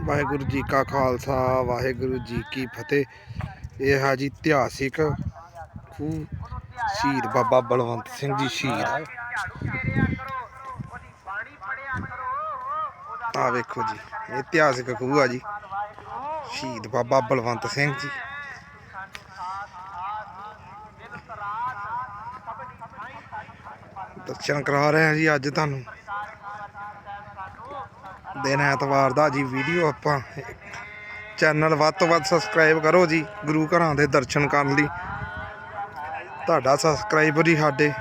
ਵਾਹਿਗੁਰੂ ਜੀ ਕਾ ਖਾਲਸਾ, ਵਾਹਿਗੁਰੂ ਜੀ ਕੀ ਫਤਿਹ। ਇਹ ਹੈ ਜੀ ਇਤਿਹਾਸਿਕ ਖੂਹ, ਸ਼ਹੀਦ ਬਾਬਾ ਬਲਵੰਤ ਸਿੰਘ ਜੀ ਸ਼ਹੀਦ। ਆ ਵੇਖੋ ਜੀ, ਇਹ ਇਤਿਹਾਸਿਕ ਖੂਹ ਆ ਜੀ। ਸ਼ਹੀਦ ਬਾਬਾ ਬਲਵੰਤ ਸਿੰਘ ਜੀ। ਦਰਸ਼ਨ ਕਰਾ ਰਹੇ ਹਾਂ ਜੀ ਅੱਜ ਤੁਹਾਨੂੰ। ਦਿਨ ਐਤਵਾਰ ਦਾ ਜੀ ਵੀਡੀਓ ਆਪਾਂ ਚੈਨਲ ਵੱਧ ਤੋਂ ਵੱਧ ਸਬਸਕ੍ਰਾਈਬ ਕਰੋ ਜੀ, ਗੁਰੂ ਘਰਾਂ ਦੇ ਦਰਸ਼ਨ ਕਰਨ ਲਈ। ਤੁਹਾਡਾ ਸਬਸਕ੍ਰਾਈਬਰ ਹੀ ਸਾਡੇ।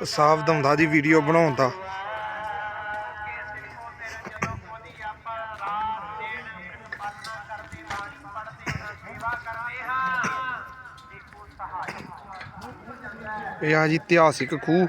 ਉਤਸ਼ਾਹ ਵਧਾਉਂਦਾ ਜੀ ਵੀਡੀਓ ਬਣਾਉਣ ਦਾ। ਇਹ ਆ ਜੀ ਇਤਿਹਾਸਿਕ ਖੂਹ।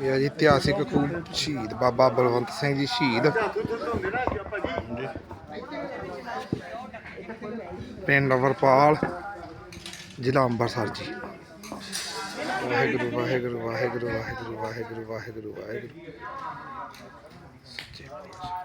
ਇਹ ਹੈ ਜੀ ਇਤਿਹਾਸਿਕ ਖੂਹ ਸ਼ਹੀਦ, ਬਾਬਾ ਬਲਵੰਤ ਸਿੰਘ ਜੀ ਸ਼ਹੀਦ। ਪਿੰਡ ਅਮਰਪਾਲ ਜ਼ਿਲ੍ਹਾ ਅੰਮ੍ਰਿਤਸਰ ਜੀ। ਵਾਹਿਗੁਰੂ ਵਾਹਿਗੁਰੂ ਵਾਹਿਗੁਰੂ ਵਾਹਿਗੁਰੂ ਵਾਹਿਗੁਰੂ ਵਾਹਿਗੁਰੂ ਵਾਹਿਗੁਰੂ। ਸੱਚੇ ਪਾਤਸ਼ਾਹ।